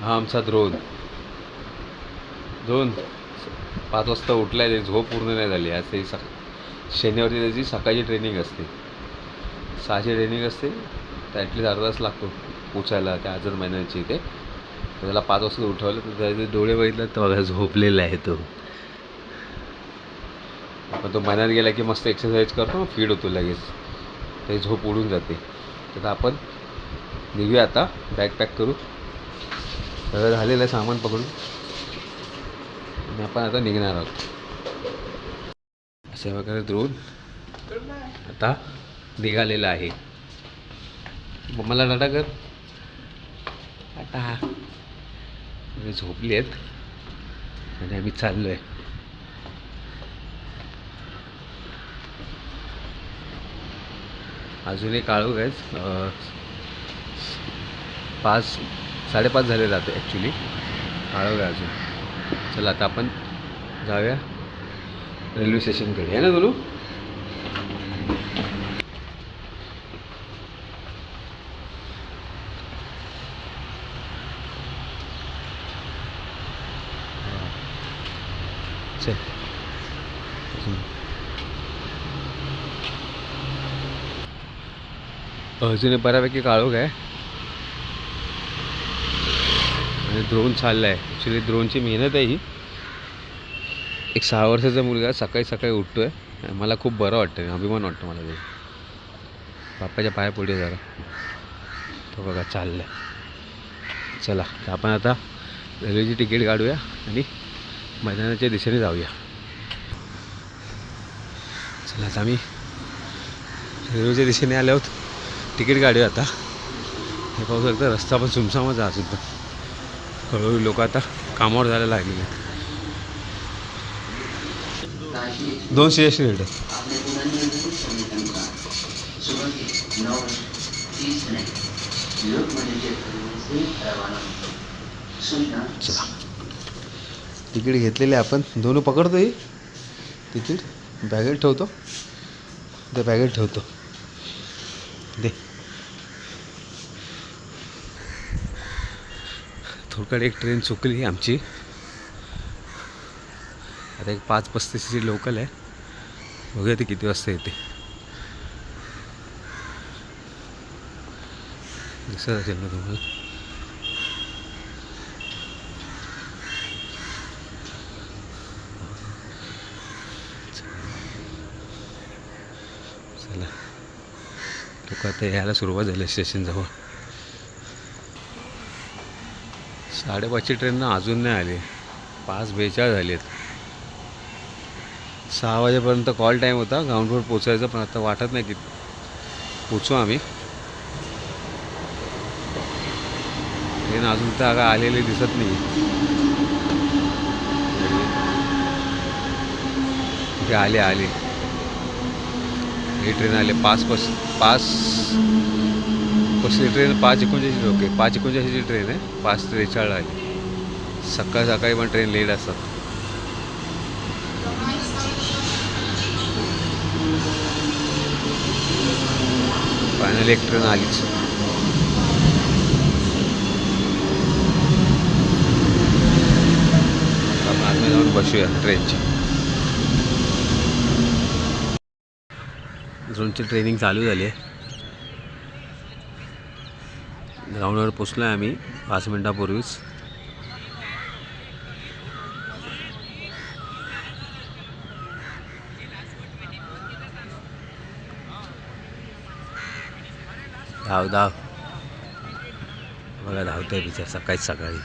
हा आमचा द्रोण. दोन पाच वाजता उठलाय आहे झोप पूर्ण नाही झाली. आज ते सक शनिवारी त्याची सकाळची ट्रेनिंग असते. सहाची ट्रेनिंग असते. तर अर्धा तास लागतो पोचायला त्या आझाद महिन्याची इथे. तर त्याला पाच वाजता उठवलं तर त्याचे डोळे बघितलं तर बघा झोपलेला आहे तो. पण तो महिन्यात गेला की मस्त एक्सरसाइज करतो फीड होतो लगेच. त्याची झोप उडून जाते. तर आपण निघूया आता. बॅग पॅक करू. सगळं झालेलं आहे सामान पकडून. आणि आपण आता निघणार आहोत. असे वगैरे द्रोण आता निघालेला आहे. मला टाटा कर. टाटा झोपली आहेत. आणि आम्ही चाललो आहे अजून एक काळोख आहे पाच साडेपाच झाले जाते ॲक्च्युली काळोख आहे अजून. चला आता आपण जाऊया रेल्वे स्टेशनकडे आहे ना बोलू चल. अजून एक बऱ्यापैकी काळोख आहे. आणि द्रोण चालला आहे ॲक्च्युली द्रोणची मेहनत आहे ही. एक सहा वर्षाचा मुलगा सकाळी सकाळी उठतो आहे मला खूप बरं वाटतं अभिमान वाटतो मला ते बाप्पाच्या पाया पुढे जरा. तो बघा चाललं आहे चला तर आपण आता रेल्वेची तिकीट काढूया आणि मैदानाच्या दिशेने जाऊया. चला आता आम्ही रेल्वेच्या दिशेने आलो आहोत तिकीट काढूया आता. हे पाहू शकता रस्ता पण सुमसामच आहे सुद्धा हळूहळू लोक आता कामावर जायला लागलेले आहेत. दोनशे एस रेट चला. तिकीट घेतलेले आपण. दोन पकडतो ही. तिकीट. बॅगेत ठेवतो. त्या बॅगेत ठेवतो. दे. थोडकडे एक ट्रेन चुकली आमची. आता एक पाच पस्तीसची लोकल आहे. बघूया ती किती वाजता येते. दिसत असेल ना तुम्हाला? चला. लोक आता यायला सुरुवात झाली स्टेशनजवळ साडेपाचची ट्रेन ना अजून नाही आली. पाच बेचाळ झाले आहेत सहा वाजेपर्यंत कॉल टाईम होता. ग्राउंडवर पोचायचं पण आता वाटत नाही की पोचू आम्ही. ट्रेन अजून तर आगा आलेली दिसत नाही. ते आले आले. ही ट्रेन आले पाच पस पाच कसली ट्रेन पाच एकोणचाळीस ओके पाच एकोणचाळीसची ट्रेन आहे. पाच त्रेचाळीस आली सकाळ सकाळी पण ट्रेन लेट असतात. फायनली एक ट्रेन आलीच. आपण आतमध्ये जाऊन बसूया ट्रेनची. ड्रोनची ट्रेनिंग चालू झाली आहे. ग्राउंडवर पोचलो आहे आम्ही पाच मिनटापूर्वीच. धाव धाव. बघा धावतोय बिचार सकाळी सकाळी.